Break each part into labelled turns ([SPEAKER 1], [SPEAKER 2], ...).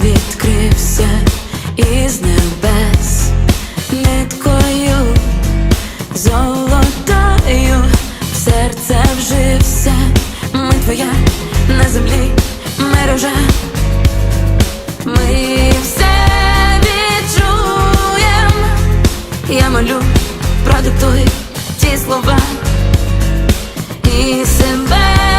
[SPEAKER 1] відкрився із небес, ниткою золотою, в серце вжився, ми твоя на землі мережа, ми все відчуєм, я молю, продиктуй ті слова. І себе.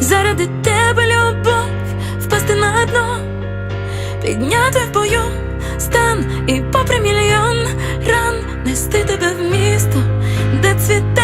[SPEAKER 1] заради тебе любов, впасти на дно, підняти в бою стан і попри мільйон ран нести тебе в місто, де цвіт.